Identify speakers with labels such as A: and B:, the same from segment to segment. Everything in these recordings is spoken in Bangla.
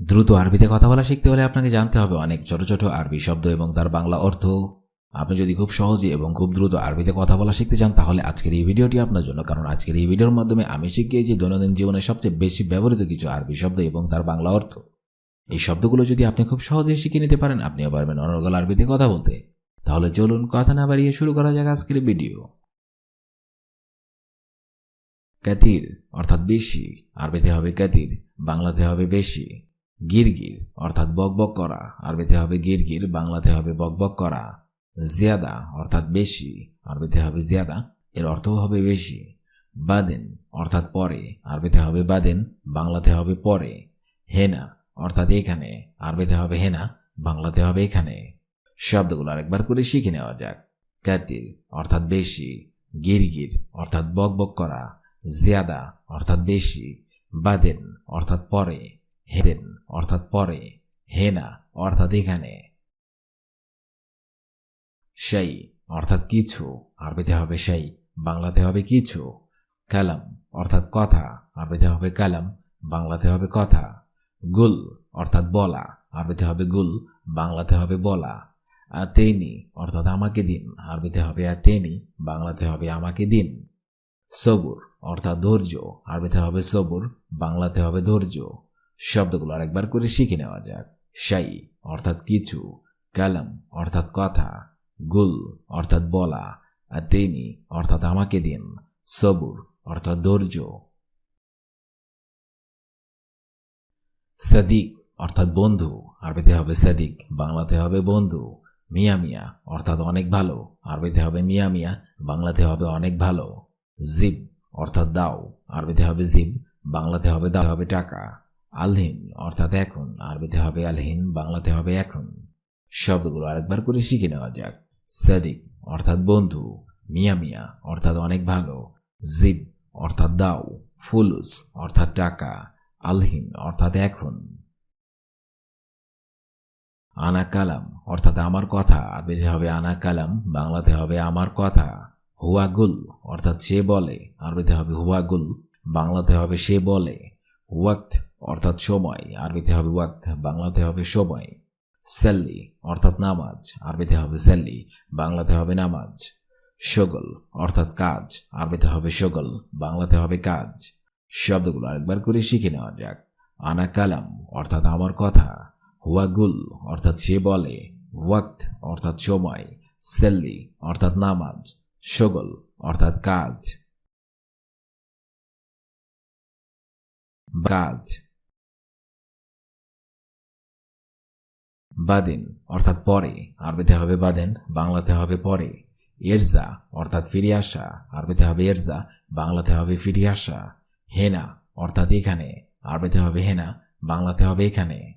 A: দ্রুত আরবিতে কথা বলা শিখতে হলে আপনাকে জানতে হবে অনেক ছোট ছোট আরবি শব্দ এবং তার বাংলা অর্থ। আপনি যদি খুব সহজে এবং খুব দ্রুত আরবিতে কথা বলা শিখতে চান, তাহলে আজকের এই ভিডিওটি আপনার জন্য, কারণ আজকের এই ভিডিওর মাধ্যমে আমি শিখিয়েছি দৈনন্দিন জীবনে সবচেয়ে বেশি ব্যবহৃত কিছু আরবি শব্দ এবং তার বাংলা অর্থ। এই শব্দগুলো যদি আপনি খুব সহজে শিখে নিতে পারেন আপনিও পারবেন অনর্গল আরবিতে কথা বলতে। তাহলে চলুন কথা না বাড়িয়ে শুরু করা যাক আজকের ভিডিও। কাতির অর্থাৎ বেশি। আরবিতে হবে কাতির বাংলাতে হবে বেশি। গিরগির, অর্থাৎ বকবক করা। আরবিতে হবে গিরগির, বাংলাতে হবে বকবক করা। জিয়াদা, অর্থাৎ বেশি। আরবিতে হবে জিয়াদা, এর অর্থও হবে বেশি। বাদেন, অর্থাৎ পরে। আরবিতে হবে বাদেন, বাংলাতে হবে পরে। হেনা, অর্থাৎ এখানে। আরবিতে হবে হেনা, বাংলাতে হবে এখানে। শব্দগুলো আরেকবার করে শিখে নেওয়া যাক। কাতির, অর্থাৎ বেশি। গিরগির, অর্থাৎ বকবক করা। জিয়াদা, অর্থাৎ বেশি। বাদেন, অর্থাৎ পরে। হেদেন অর্থাৎ পরে, হেনা, অর্থাৎ এখানে। সেই, অর্থাৎ কিছু, আরবিতে হবে সেই, বাংলাতে হবে কিছু। কালাম, অর্থাৎ কথা, আরবিতে হবে কালাম, বাংলাতে হবে কথা। গুল, অর্থাৎ বলা, আরবিতে হবে গুল, বাংলাতে হবে বলা। আতেনি, অর্থাৎ আমাকে দিন, আরবিতে হবে আতেনি, বাংলাতে হবে আমাকে দিন। সবুর, অর্থাৎ ধৈর্য, আরবিতে হবে সবুর, বাংলাতে হবে ধৈর্য। শব্দগুলো আরেকবার করে শিখে নেওয়া যাক। সাই অর্থাৎ কিছু, কালাম অর্থাৎ কথা, গুল অর্থাৎ বলা, আর তেনি অর্থাৎ আমাকে দিন, সবুর অর্থাৎ ধৈর্য। সাদিক অর্থাৎ বন্ধু, আরবিতে হবে সাদিক, বাংলাতে হবে বন্ধু। মিয়া মিয়া অর্থাৎ অনেক ভালো, আরবিতে হবে মিয়া মিয়া, বাংলাতে হবে অনেক ভালো। জিব অর্থাৎ দাও, আরবিতে হবে জিব, বাংলাতে হবে দাও, হবে টাকা। আলহিন, অর্থাৎ এখন। আরবিতে হবে আলহিন, বাংলাতে হবে এখন। শব্দগুলো আরেকবার করে শিখে নেওয়া যাক। সাদিক, অর্থাৎ বন্ধু। মিয়া মিয়া, অর্থাৎ অনেক ভালো। জিব, অর্থাৎ দাও। ফুলুস, অর্থাৎ টাকা। আলহিন, অর্থাৎ এখন। আনা কালাম, অর্থাৎ আমার কথা। আরবিতে হবে আনা কালাম, বাংলাতে হবে আমার কথা। হুয়াগুল অর্থাৎ সে বলে। আরবিতে হবে হুয়াগুল বাংলাতে হবে সে বলে। ওয়াক্ত অর্থাৎ সময়, আরবিতে হবে ওয়াক্ত, বাংলাতে হবে সময়। সাল্লি অর্থাৎ নামাজ, আরবিতে হবে সাল্লি, বাংলাতে হবে নামাজ। শগল অর্থাৎ কাজ, আরবিতে হবে শগল বাংলাতে হবে কাজ। শব্দগুলো আরেকবার করে শিখে নেওয়া যাক। আনা কালাম অর্থাৎ আমার কথা হুয়াগুল অর্থাৎ সে বলে, ওয়াক্ত অর্থাৎ সময়, সেল্লি অর্থাৎ নামাজ শগল অর্থাৎ কাজ। কাজ বাদিন, অর্থাৎ পরে। আরবিতে হবে বাদেন, বাংলাতে হবে পরে। এরজা, অর্থাৎ ফিরে আসা। আরবিতে হবে এরজা, বাংলাতে হবে ফিরে আসা। হেনা, অর্থাৎ এখানে। আরবিতে হবে হেনা, বাংলাতে হবে এখানে।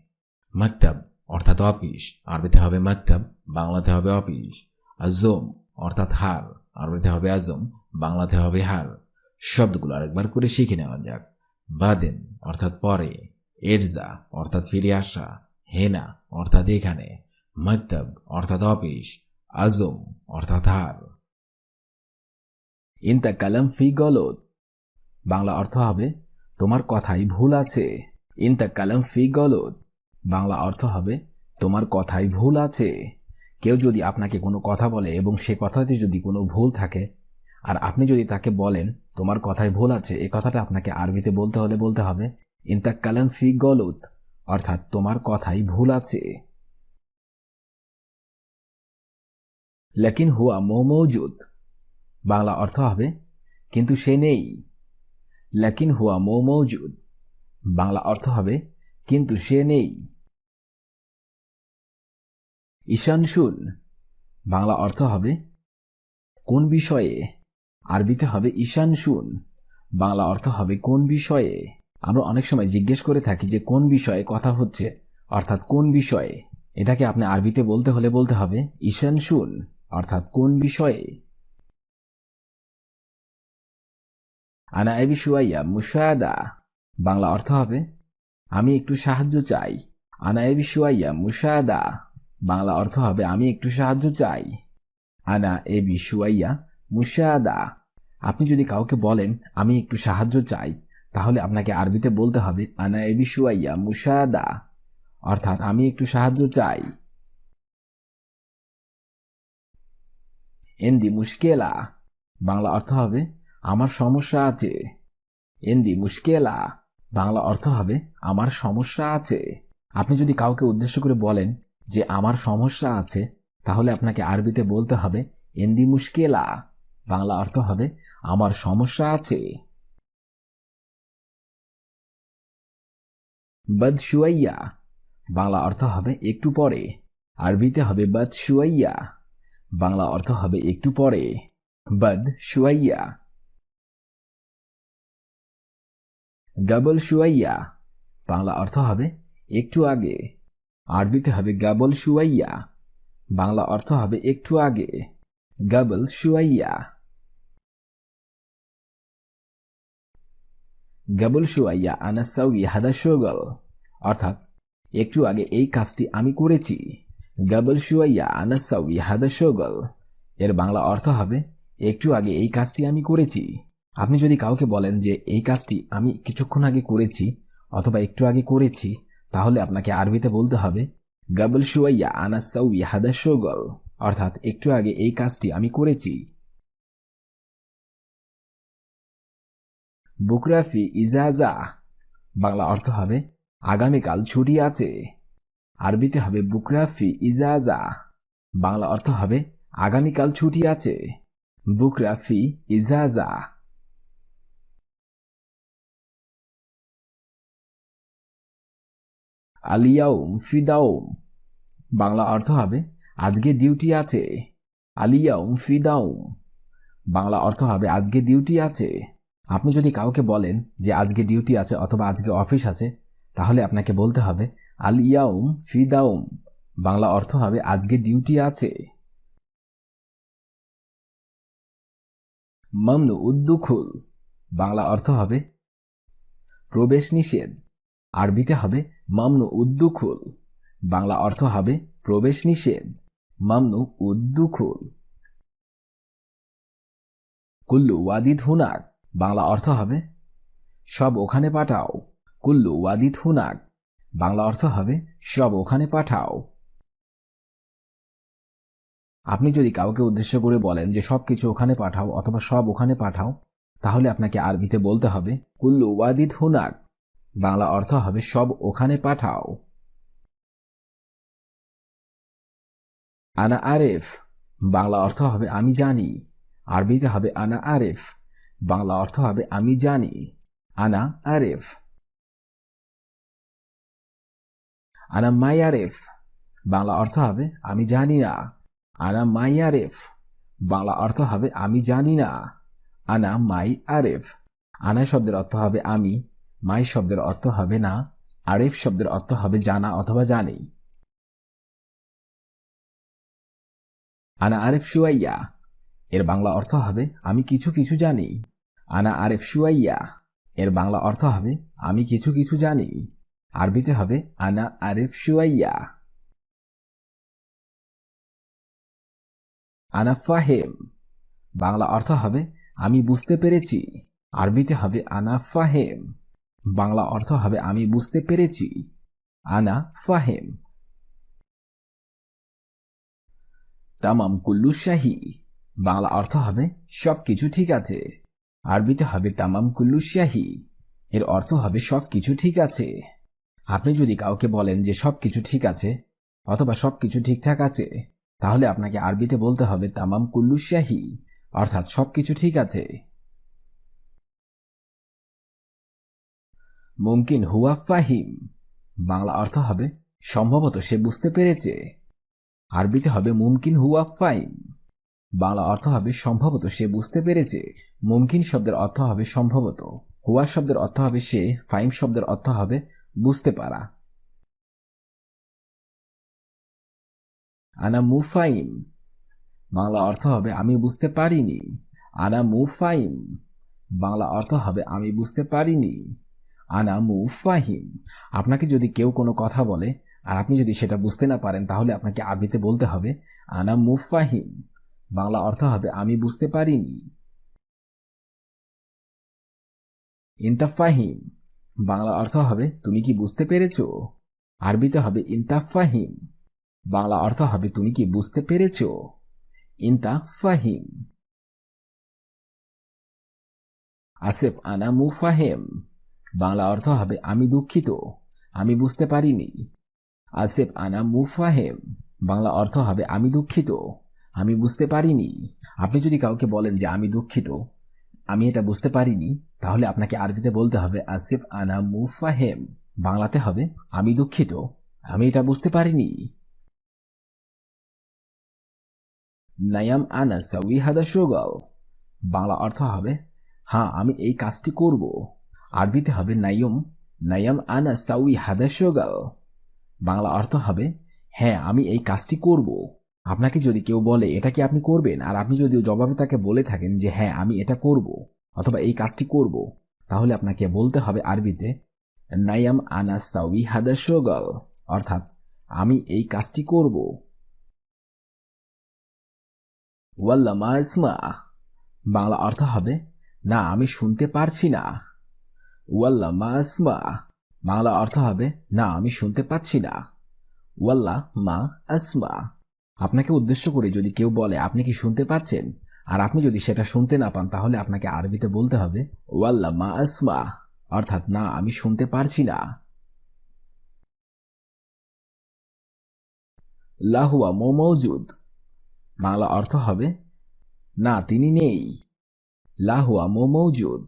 A: মাকতাব, অর্থাৎ অফিস। আরবিতে হবে মাকতাব, বাংলাতে হবে অফিস। আজম, অর্থাৎ হার। আরবিতে হবে আজম, বাংলাতে হবে হার। শব্দগুলো আরেকবার করে শিখে নেওয়া যাক। বাদেন, অর্থাৎ পরে। এরজা, অর্থাৎ ফিরে আসা। হেনা, অর্থাৎ এখানে। মক্তব, অর্থাৎ অফিস। আজম, অর্থাৎ হার।
B: ইনতা কালাম ফি গলত বাংলা অর্থ হবে, তোমার কথাই ভুল আছে। ইনতা কালাম ফি গলত বাংলা অর্থ হবে, তোমার কথাই ভুল আছে। কেউ যদি আপনাকে কোনো কথা বলে এবং সে কথাতে যদি কোনো ভুল থাকে, আর আপনি যদি তাকে বলেন তোমার কথাই ভুল আছে, এ কথাটা আপনাকে আরবিতে বলতে হলে বলতে হবে। ইনতা কালাম ফি গলত অর্থাৎ তোমার কথাই ভুল আছে। লেকিন হুয়া মো মৌজুদ। বাংলা অর্থ হবে, কিন্তু সে নেই। লেকিন হুয়া মো মৌজুদ। বাংলা অর্থ হবে, কিন্তু সে নেই। ঈশান শুন। বাংলা অর্থ হবে, কোন বিষয়ে? আরবিতে হবে ঈশান শুন বাংলা অর্থ হবে কোন বিষয়ে? আমরা অনেক সময় জিজ্ঞেস করে থাকি যে কোন বিষয়ে কথা হচ্ছে, অর্থাৎ কোন বিষয়ে? এটাকে আপনি আরবিতে বলতে হলে বলতে হবে ঈশান শুন অর্থাৎ কোন বিষয়ে? আনা এবি শুয়াইয়া মুশাদা বাংলা অর্থ হবে, আমি একটু সাহায্য চাই। আনা এবি শুয়াইয়া মুশাদা বাংলা অর্থ হবে, আমি একটু সাহায্য চাই। আনা এবি শুয়াইয়া মুশাদা, আপনি যদি কাউকে বলেন, আমি একটু সাহায্য চাই, তাহলে আপনাকে আরবিতে বলতে হবে, আনা এবি শুয়াইয়া মুশাদা। অর্থাৎ, আমি একটু সাহায্য চাই। এন্দি মুশকেলা, বাংলা অর্থ হবে, আমার সমস্যা আছে। এন্দি মুশকেলা, বাংলা অর্থ হবে, আমার সমস্যা আছে। আপনি যদি কাউকে উদ্দেশ্য করে বলেন যে, আমার সমস্যা আছে, তাহলে আপনাকে আরবিতে বলতে হবে, এন্দি মুশকেলা। বাংলা অর্থ হবে, আমার সমস্যা আছে। বদশুয়াইয়া বাংলা অর্থ হবে, একটু পরে। আরবিতে হবে বদশুয়াইয়া বাংলা অর্থ হবে, একটু পরে। বদ শুয়াইয়া। গাবল সুয়াইয়া বাংলা অর্থ হবে, একটু আগে। আরবিতে হবে, গাবল শুয়াইয়া। বাংলা অর্থ হবে, একটু আগে। গাবল শুয়াইয়া। গাবল শুয়াইয়া আনা সাউই হাদা শোগল অর্থাৎ, একটু আগে এই কাজটি আমি করেছি। গাবল শুয়াইয়া আনা সাউই হাদা শোগল এর বাংলা অর্থ হবে, একটু আগে এই কাজটি আমি করেছি। আপনি যদি কাউকে বলেন যে এই কাজটি আমি কিছুক্ষণ আগে করেছি অথবা একটু আগে করেছি, তাহলে আপনাকে আরবিতে বলতে হবে, গাবল শুয়াইয়া আনা সাউই হাদা শোগল অর্থাৎ, একটু আগে এই কাজটি আমি করেছি। বুকরাফি ইজাজা বাংলা অর্থ হবে, আগামীকাল ছুটি আছে। আরবিতে হবে বুকরাফি ইজাজা বাংলা অর্থ হবে, আগামীকাল ছুটি আছে। বুকরাফি ইজাজা আলিয়াউম ফিদাউম। বাংলা অর্থ হবে, আজকে ডিউটি আছে। আলিয়াউম ফিদাউম। বাংলা অর্থ হবে, আজকে ডিউটি আছে। আপনি যদি কাউকে বলেন যে আজকে ডিউটি আছে অথবা আজকে অফিস আছে, তাহলে আপনাকে বলতে হবে, আল ইয়াউম ফিদাউম বাংলা অর্থ হবে, আজকে ডিউটি আছে। মামনু উদ্দুখুল বাংলা অর্থ হবে, প্রবেশ নিষেধ। আরবিতে হবে, মামনু উদ্দুখুল বাংলা অর্থ হবে, প্রবেশ নিষেধ। মামনু উদ্দুখুল। কুল্লু ওয়াদিদ হুনাক বাংলা অর্থ হবে? সব ওখানে পাঠাও। কুল্লু ওয়াদিদ হুনাক, বাংলা অর্থ হবে, সব ওখানে পাঠাও। আপনি যদি কাউকে উদ্দেশ্য করে বলেন যে সব কিছু ওখানে পাঠাও অথবা সব ওখানে পাঠাও, তাহলে আপনাকে আরবিতে বলতে হবে, কুল্লু ওয়াদিদ হুনাক, বাংলা অর্থ হবে, সব ওখানে পাঠাও। আনা আরেফ, বাংলা অর্থ হবে, আমি জানি। আরবিতে হবে, আনা আরেফ। বাংলা অর্থ হবে আমি জানি। আনা আরেফ। আনা মাই আরেফ। বাংলা অর্থ হবে আমি জানি না। আনা মাই আরেফ। বাংলা অর্থ হবে আমি জানি না। আনা মাই আরেফ। আনা শব্দের অর্থ হবে আমি। মাই শব্দের অর্থ হবে না। আরেফ শব্দের অর্থ হবে জানা অথবা জানি। আনা আরেফ শুয়াইয়া এর বাংলা অর্থ হবে আমি কিছু কিছু জানি। আনা আরেফ শুয়াইয়া। এর বাংলা অর্থ হবে, আমি কিছু কিছু জানি। আরবিতে হবে, আনা আরেফ শুয়াইয়া। আনা ফাহেম। বাংলা অর্থ হবে, আমি বুঝতে পেরেছি। আরবিতে হবে, আনা ফাহেম। বাংলা অর্থ হবে, আমি বুঝতে পেরেছি। আনা ফাহেম। তামাম কুল্লু শাহী। বাংলা অর্থ হবে সব কিছু ঠিক আছে। আরবিতে হবে তামাম কুল্লু শাহি। এর অর্থ হবে সবকিছু ঠিক আছে। আপনি যদি কাউকে বলেন যে সবকিছু ঠিক আছে অথবা সবকিছু ঠিকঠাক আছে, তাহলে আপনাকে আরবিতে বলতে হবে তামাম কুল্লু শাহি, অর্থাৎ সবকিছু ঠিক আছে। মুমকিন হুয়া ফাহিম। বাংলা অর্থ হবে, সম্ভবত সে বুঝতে পেরেছে। আরবিতে হবে মুমকিন হুয়া ফাইম বাংলা অর্থ হবে সম্ভবত সে বুঝতে পেরেছে। মুমকিন শব্দের অর্থ হবে সম্ভবত। হুয়া শব্দের অর্থ হবে সে। ফাইম শব্দের অর্থ হবে বুঝতে পারা। আনা মুফাইম। বাংলা অর্থ হবে আমি বুঝতে পারিনি। আনা মুফাইম। বাংলা অর্থ হবে আমি বুঝতে পারিনি। আনা মুফাহিম। আপনাকে যদি কেউ কোনো কথা বলে, আর আপনি যদি সেটা বুঝতে না পারেন, তাহলে আপনাকে আরবিতে বলতে হবে, আনা মুফাহিম। বাংলা অর্থ হবে, আমি বুঝতে পারিনি। ইন্তাফাহিম, বাংলা অর্থ হবে, তুমি কি বুঝতে পেরেছ? আরবিতে হবে ইনতা ফাহিম বাংলা অর্থ হবে, তুমি কি বুঝতে পেরেছ? ইনতা ফাহিম আসিফ, আনা মুফাহেম, বাংলা অর্থ হবে, আমি দুঃখিত, আমি বুঝতে পারিনি। আসিফ, আনা মুফাহেম, বাংলা অর্থ হবে, আমি দুঃখিত। আমি বুঝতে পারিনি। আপনি যদি কাউকে বলেন যে আমি দুঃখিত, আমি এটা বুঝতে পারিনি, তাহলে আপনাকে আরবিতে বলতে হবে আসিফ আনা মুফাহেম। বাংলাতে হবে, আমি দুঃখিত, আমি এটা বুঝতে পারিনি। নায়াম আনা সাউই হাদা বাংলা অর্থ হবে হ্যাঁ আমি এই কাজটি করব। আরবিতে হবে নাইম নায়াম আনা সাউই হাদা বাংলা অর্থ হবে হ্যাঁ আমি এই কাজটি করব। আপনাকে যদি কেউ বলে, এটা কি আপনি করবেন? আর আপনি যদি জবাবে তাকে বলে থাকেন যে হ্যাঁ আমি এটা করব অথবা এই কাজটি করব, তাহলে আপনাকে বলতে হবে আরবিতে, নায়াম আনা সাউই হাদা সুগল অর্থাৎ, আমি এই কাজটি করব। ওয়াল্লা মা ইসমা, বাংলা অর্থ হবে, না, আমি শুনতে পারছি না। ওয়াল্লা মা ইসমা, বাংলা অর্থ হবে, না, আমি শুনতে পাচ্ছি না। ওয়াল্লা মা আসমা আপনাকে উদ্দেশ্য করে যদি কেউ বলে, আপনি কি শুনতে পাচ্ছেন? আর আপনি যদি সেটা শুনতে না পান, তাহলে আপনাকে আরবিতে বলতে হবে, ওয়াল্লা মা আসমা। অর্থাৎ, না, আমি শুনতে পারছি না। লাহুয়া মো মৌজুদ বাংলা অর্থ হবে, না, তিনি নেই। লাহুয়া মো মৌজুদ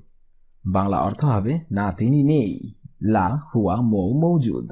B: বাংলা অর্থ হবে, না, তিনি নেই। লা হুয়া মো মৌজুদ